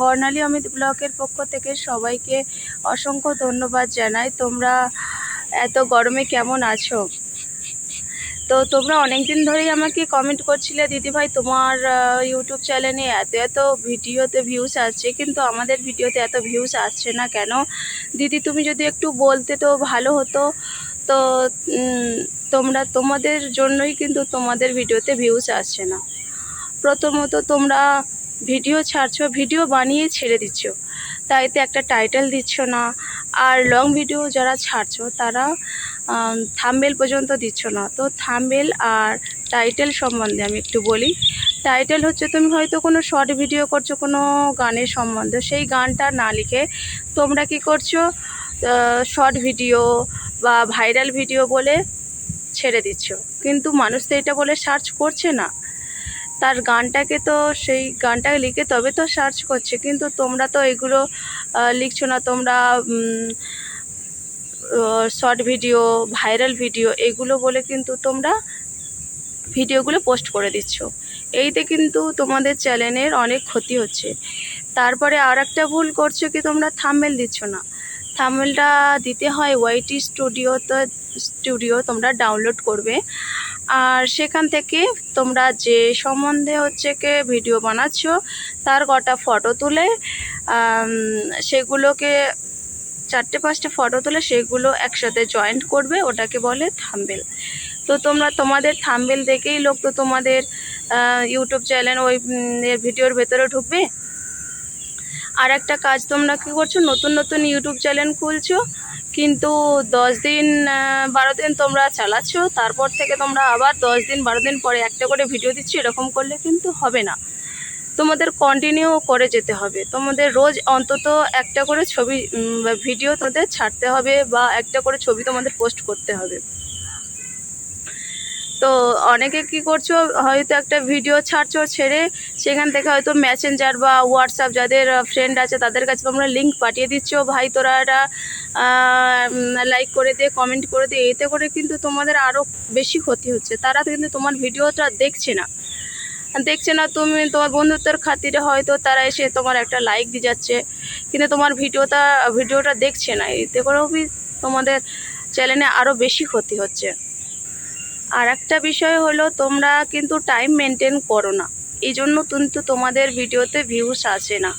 বর্ণালী অমিত ব্লকের পক্ষ থেকে সবাইকে অসংখ্য ধন্যবাদ জানাই। তোমরা এত গরমে কেমন আছো? তো তোমরা অনেক দিন ধরেই আমাকে কমেন্ট করছিলে, দিদিভাই, তোমার ইউটিউব চ্যানেলে এত এত ভিডিওতে ভিউজ আসছে, কিন্তু আমাদের ভিডিওতে এত ভিউজ আসছে না কেন? দিদি, তুমি যদি একটু বলতে তো ভালো হতো। তো তোমরা, তোমাদের জন্যই কিন্তু তোমাদের ভিডিওতে ভিউজ আসছে না। প্রথমত তোমরা ভিডিও ছাড়ছো, ভিডিও বানিয়ে ছেড়ে দিচ্ছ। তাইতে একটা টাইটেল দিচ্ছ না। আর লং ভিডিও যারা ছাড়ছো, তারা থামবেল পর্যন্ত দিচ্ছ না। তো থামবেল আর টাইটেল সম্বন্ধে আমি একটু বলি। টাইটেল হচ্ছে, তুমি হয়তো কোনো শর্ট ভিডিও করছ, কোনো গানের সম্বন্ধে। সেই গানটা না লিখে তোমরা কি করছ? শর্ট ভিডিও বা ভাইরাল ভিডিও বলে ছেড়ে দিচ্ছ। কিন্তু মানুষ তো এটা বলে সার্চ করছে না। তার গানটাকে তো সেই গানটাকে লিখে তবে তো সার্চ করছে। কিন্তু তোমরা তো এগুলো লিখছো না। তোমরা শর্ট ভিডিও ভাইরাল ভিডিও এগুলো বলে কিন্তু তোমরা ভিডিওগুলো পোস্ট করে দিচ্ছ। এইতে কিন্তু তোমাদের চ্যানেলের অনেক ক্ষতি হচ্ছে। তারপরে আর একটা ভুল করছ কি, তোমরা থাম্বেল দিচ্ছ না। থাম্বেলটা দিতে হয় ওয়াইটি স্টুডিওতে স্টুডিও তোমরা ডাউনলোড করবে। আর সেখান থেকে তোমরা যে সম্বন্ধে হচ্ছে কি ভিডিও বানাচ্ছ, তার কটা ফটো তুলে সেগুলোকে চারটে পাঁচটা ফটো তুলে সেগুলো একসাথে জয়েন্ট করবে, ওটাকে বলে থাম্বেল তো তোমরা তোমাদের থাম্বেল দেখেই লোক তো তোমাদের ইউটিউব চ্যানেল ওই ভিডিওর ভেতরে ঢুকবে। আর একটা কাজ তোমরা কী করছ? নতুন নতুন ইউটিউব চ্যানেল খুলছো, কিন্তু দশ দিন বারো দিন তোমরা চালাচ্ছ, তারপর থেকে তোমরা আবার দশ দিন, বারো দিন পরে একটা করে ভিডিও দিচ্ছ, এরকম করলে কিন্তু হবে না। তোমাদের কন্টিনিউ করে যেতে হবে। তোমাদের রোজ অন্তত একটা করে ছবি ভিডিও তোমাদের ছাড়তে হবে, বা একটা করে ছবি তোমাদের পোস্ট করতে হবে। তো অনেকে কি করছ? হয়তো একটা ভিডিও ছাড়ছো ছেড়ে সেখান থেকে হয়তো মেসেঞ্জার বা হোয়াটসঅ্যাপ যাদের ফ্রেন্ড আছে তাদের কাছে তোমরা লিঙ্ক পাঠিয়ে দিচ্ছ। ভাই তোরা এটা লাইক করে দে কমেন্ট করে দে, এতে করে কিন্তু তোমাদের আরও বেশি ক্ষতি হচ্ছে। তারা কিন্তু তোমার ভিডিওটা দেখছে না। দেখছে না তুমি, তোমার বন্ধুত্বের খাতিরে হয়তো তারা এসে তোমার একটা লাইক দিয়ে যাচ্ছে। কিন্তু তোমার ভিডিওটা ভিডিওটা দেখছে না, এতে করেও তোমাদের চ্যানেলে আরও বেশি ক্ষতি হচ্ছে। আর একটা বিষয় হলো তোমরা কিন্তু টাইম মেনটেন করো না। এই জন্য কিন্তু তোমাদের ভিডিওতে ভিউস আসে না।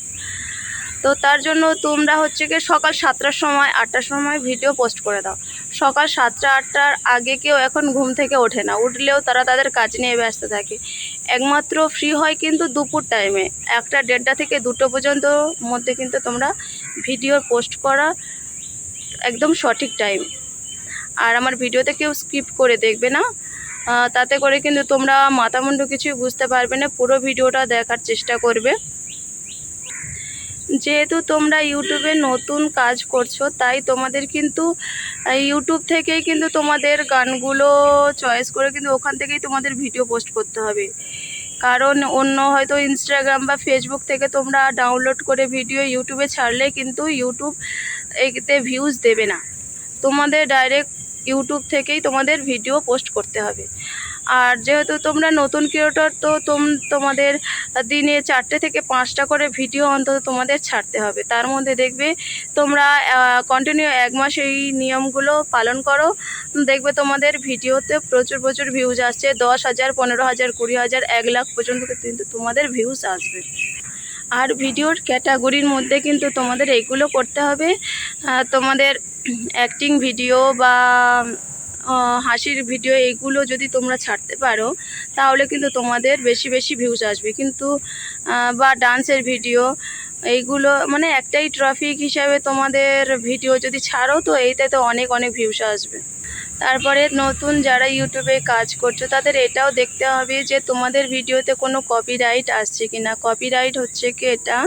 তো তার জন্য তোমরা হচ্ছে গিয়ে সকাল সাতটার সময়, আটটার সময় ভিডিও পোস্ট করে দাও। সকাল সাতটা, আটটার আগে কেউ এখন ঘুম থেকে ওঠে না। উঠলেও তারা তাদের কাজ নিয়ে ব্যস্ত থাকে। একমাত্র ফ্রি হয় কিন্তু দুপুর টাইমে একটা দেড়টা থেকে দুটো পর্যন্ত মধ্যে কিন্তু তোমরা ভিডিও পোস্ট করা একদম সঠিক টাইম আর আমার ভিডিওতে কেউ স্কিপ করে দেখবে না। তাতে করে কিন্তু তোমরা মাথামুন্ডু কিছুই বুঝতে পারবে না, পুরো ভিডিওটা দেখার চেষ্টা করবে। যেহেতু তোমরা ইউটিউবে নতুন কাজ করছ, তাই তোমাদের কিন্তু ইউটিউব থেকেই কিন্তু তোমাদের গানগুলো চয়েস করে কিন্তু ওখান থেকেই তোমাদের ভিডিও পোস্ট করতে হবে। কারণ অন্য হয়তো ইনস্টাগ্রাম বা ফেসবুক থেকে তোমরা ডাউনলোড করে ভিডিও ইউটিউবে ছাড়লে কিন্তু ইউটিউব এতে ভিউজ দেবে না। তোমাদের ডাইরেক্ট ইউটিউব থেকেই তোমাদের ভিডিও পোস্ট করতে হবে। আর যেহেতু তোমরা নতুন ক্রিয়েটর তো তোম, তোমাদের দিনে চারটে থেকে পাঁচটা করে ভিডিও অন্তত তোমাদের ছাড়তে হবে। তার মধ্যে দেখবে তোমরা কন্টিনিউ এক মাস এই নিয়মগুলো পালন করো। দেখবে তোমাদের ভিডিওতে প্রচুর প্রচুর ভিউজ আসছে। দশ হাজার, পনেরো হাজার, কুড়ি হাজার, এক লাখ পর্যন্ত কিন্তু তোমাদের ভিউজ আসবে। আর ভিডিওর ক্যাটাগরির মধ্যে কিন্তু তোমাদের এইগুলো করতে হবে। তোমাদের অ্যাক্টিং ভিডিও বা হাসির ভিডিও এইগুলো যদি তোমরা ছাড়তে পারো, তাহলে কিন্তু তোমাদের বেশি বেশি ভিউজ আসবে। কিন্তু বা ডান্সের ভিডিও এইগুলো মানে একটাই ট্রফিক হিসাবে তোমাদের ভিডিও যদি ছাড়ো, তো এইতে তো অনেক অনেক ভিউজ আসবে। তারপরে নতুন যারা ইউটিউবে কাজ করছ, তাদের এটাও দেখতে হবে যে তোমাদের ভিডিওতে কোনো কপিরাইট আসছে কি না কপিরাইট হচ্ছে কি এটা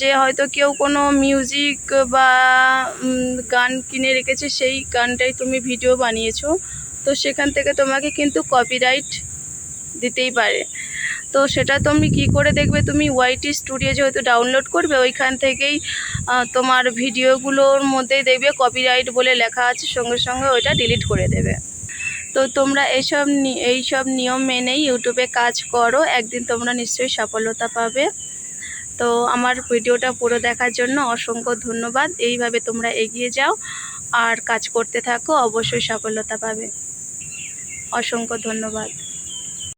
যে হয়তো কেউ কোনো মিউজিক বা গান কিনে রেখেছে, সেই গানটাই তুমি ভিডিও বানিয়েছো। তো সেখান থেকে তোমাকে কিন্তু কপিরাইট দিতেই পারে। তো সেটা তুমি কি করে দেখবে? তুমি ওয়াইটি স্টুডিও যেহেতু ডাউনলোড করবে, ওইখান থেকেই তোমার ভিডিওগুলোর মধ্যেই দেখবে কপিরাইট বলে লেখা আছে, সঙ্গে সঙ্গে ওইটা ডিলিট করে দেবে। তো তোমরা এইসব এইসব নিয়ম মেনেই ইউটিউবে কাজ করো, একদিন তোমরা নিশ্চয়ই সফলতা পাবে। তো আমার ভিডিওটা পুরো দেখার জন্য অসংখ্য ধন্যবাদ। এইভাবে তোমরা এগিয়ে যাও আর কাজ করতে থাকো, অবশ্যই সফলতা পাবে। অসংখ্য ধন্যবাদ।